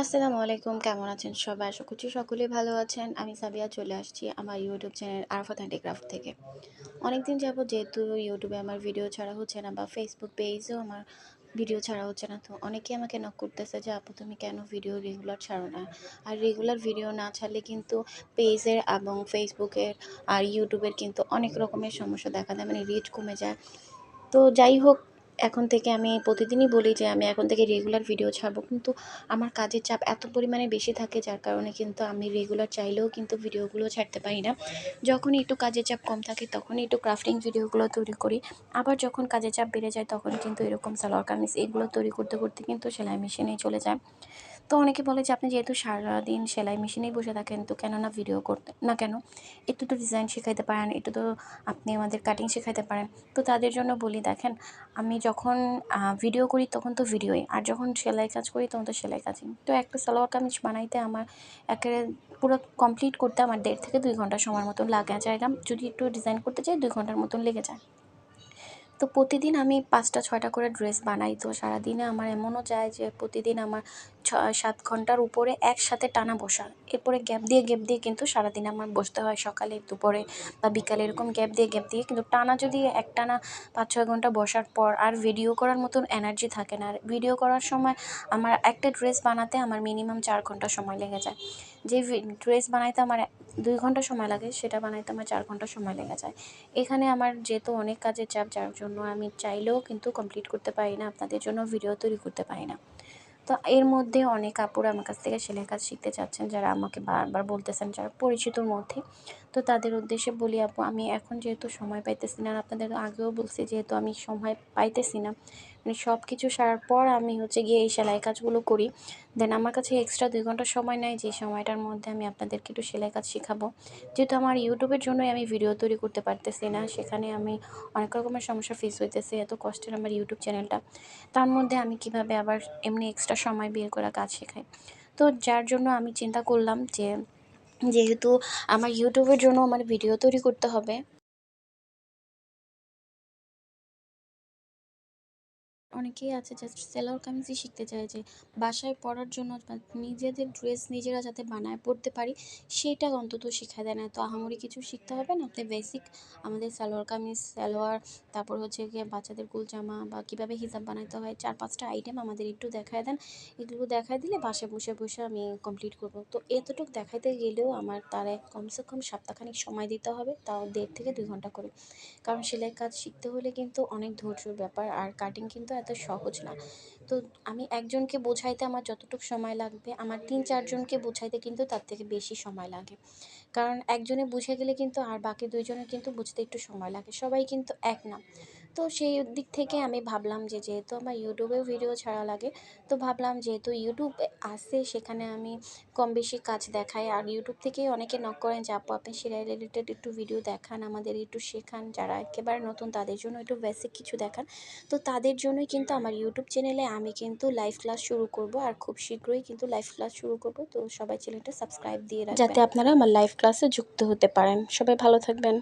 আসসালামু আলাইকুম, কেমন আছেন সবাই? আশা করছি সকলেই ভালো আছেন। আমি সাবিয়া চলে আসছি আমার ইউটিউব চ্যানেল আরফাত হ্যান্ডিক্রাফট থেকে। অনেকদিন যাব যেহেতু ইউটিউবে আমার ভিডিও ছাড়া হচ্ছে না বা ফেসবুক পেজেও আমার ভিডিও ছাড়া হচ্ছে না, তো অনেকেই আমাকে নক করতেছে যে, আপু, তুমি কেন ভিডিও রেগুলার ছাড়ো না? আর রেগুলার ভিডিও না ছাড়লে কিন্তু পেজের এবং ফেসবুকের আর ইউটিউবের কিন্তু অনেক রকমের সমস্যা দেখা দেয় মানে রিচ কমে যায়। তো যাই হোক এখন থেকে আমি প্রতিদিনই বলি যে আমি এখন থেকে রেগুলার ভিডিও ছাড়বো। কিন্তু আমার কাজের চাপ এত পরিমাণে বেশি থাকে যার কারণে কিন্তু আমি রেগুলার চাইলেও কিন্তু ভিডিওগুলো ছাড়তে পারি না। যখনই একটু কাজের চাপ কম থাকে তখনই একটু ক্রাফটিং ভিডিওগুলো তৈরি করি। আবার যখন কাজের চাপ বেড়ে যায় তখন কিন্তু এরকম সালোয়ার কামিজ এগুলো তৈরি করতে করতে কিন্তু সেলাই মেশিনেই চলে যায়। তো অনেকে বলে যে, আপনি যেহেতু সারাদিন সেলাই মেশিনেই বসে থাকেন, তো কেন না ভিডিও করতে, না কেন? একটু তো ডিজাইন শেখাইতে পারেন, একটু তো আপনি আমাদের কাটিং শেখাইতে পারেন। তো তাদের জন্য বলি, দেখেন, আমি যখন ভিডিও করি তখন তো ভিডিওই আর যখন সেলাই কাজ করি তখন তো সেলাই কাজই। তো একটা সালোয়ার কামিজ বানাইতে আমার একেবারে পুরো কমপ্লিট করতে আমার দেড় থেকে দুই ঘণ্টা সময়ের মতন লাগে জায়গা যদি একটু ডিজাইন করতে চাই, দুই ঘণ্টার মতন লেগে যায়। তো প্রতিদিন আমি পাঁচটা, ছয়টা করে ড্রেস বানাই, তো সারাদিনে আমার এমনও যায় যে, প্রতিদিন আমার ছয় সাত ঘণ্টার উপরে একসাথে টানা বসা। এরপরে গ্যাপ দিয়ে গ্যাপ দিয়ে কিন্তু সারাদিন আমার বসতে হয় সকালে, দুপুরে বা বিকালে, এরকম গ্যাপ দিয়ে গ্যাপ দিয়ে। কিন্তু টানা যদি এক টানা পাঁচ ছয় ঘণ্টা বসার পর আর ভিডিও করার মতন এনার্জি থাকে না। আর ভিডিও করার সময় আমার একটা ড্রেস বানাতে আমার মিনিমাম চার ঘণ্টা সময় লেগে যায়। যে ড্রেস বানাইতে আমার দুই ঘণ্টা সময় লাগে, সেটা বানাইতে আমার চার ঘণ্টা সময় লেগে যায়। এখানে আমার যেহেতু অনেক কাজের চাপ, যার জন্য আমি চাইলেও কিন্তু কমপ্লিট করতে পারি না, আপনাদের জন্য ভিডিও তৈরি করতে পারি না। তো এর মধ্যে অনেক আপুরা আমার কাছ থেকে সেলাই কাজ শিখতে চাচ্ছেন, যারা আমাকে বারবার বলতেছেন, যারা পরিচিতর মধ্যে। তো তাদের উদ্দেশ্যে বলি, আপু, আমি এখন যেহেতু সময় পাইতেছি না আর আপনাদের আগেও বলছি যেহেতু আমি সময় পাইতেছি না মানে সব কিছু সারার পর আমি হচ্ছে গিয়ে এই সেলাই কাজগুলো করি। দেন আমার কাছে এক্সট্রা দুই ঘণ্টা সময় নেয় যে সময়টার মধ্যে আমি আপনাদেরকে একটু সেলাই কাজ শেখাবো। যেহেতু আমার ইউটিউবের জন্যই আমি ভিডিও তৈরি করতে পারতেছি না, সেখানে আমি অনেক রকমের সমস্যা ফেস হইতেছে, এত কষ্টের আমার ইউটিউব চ্যানেলটা। তার মধ্যে আমি কীভাবে আবার এমনি এক্সট্রা সময় বের করা কাজ শেখাই? তো যার জন্য আমি চিন্তা করলাম যে যেহেতু আমার ইউটিউবের জন্য আমার ভিডিও তৈরি করতে হবে। অনেকেই আছে জাস্ট সেলোয়ার কামিজই শিখতে চায় যে বাসায় পরার জন্য নিজেদের ড্রেস নিজেরা যাতে বানায় পরতে পারি, সেটা অন্তত শেখা দেয় না। তো আহামরি কিছু শিখতে হবে না? আপনি বেসিক আমাদের সালোয়ার কামিজ, সালোয়ার, তারপর হচ্ছে গিয়ে বাচ্চাদের জামা বা কীভাবে হিসাব বানাইতে হয়, চার পাঁচটা আইটেম আমাদের একটু দেখায় দেন। এগুলো দেখায় দিলে বাসায় বসে বসে আমি কমপ্লিট করব। তো এতটুকু দেখাইতে গেলেও আমার তারে কমসে কম সপ্তাহখানিক সময় দিতে হবে, তাও দেড় থেকে দুই ঘণ্টা করে। কারণ সেলাই কাজ শিখতে হলে কিন্তু অনেক ধৈর্যর ব্যাপার, আর কাটিং কিন্তু এত সহজ না। তো আমি একজনকে বোঝাইতে আমার যতটুকু সময় লাগবে, আমার তিন চারজনকে বোঝাইতে কিন্তু তার থেকে বেশি সময় লাগে। কারণ একজনে বুঝে গেলে কিন্তু আর বাকি দুইজনের কিন্তু বুঝতে একটু সময় লাগে। সবাই কিন্তু এক না। তো সেই দিক থেকে আমি ভাবলাম যে যেহেতু আমার ইউটিউবেও ভিডিও ছাড়া লাগে, তো ভাবলাম যেহেতু ইউটিউব আসে সেখানে আমি কম বেশি কাজ দেখাই। আর ইউটিউব থেকেই অনেকে নক করেন যে, আপু, আপনি সেলাই রিলেটেড একটু ভিডিও দেখান, আমাদের একটু শেখান। যারা একেবারে নতুন তাদের জন্য একটু বেসিক কিছু দেখান। তো তাদের জন্যই কিন্তু আমার ইউটিউব চ্যানেলে আমি কিন্তু লাইভ ক্লাস শুরু করব আর খুব শীঘ্রই কিন্তু লাইভ ক্লাস শুরু করব। তো সবাই চ্যানেলটা সাবস্ক্রাইব দিয়ে রাখবেন। যাতে আপনারা আমার লাইভ ক্লাসে যুক্ত হতে পারেন। সবাই ভালো থাকবেন।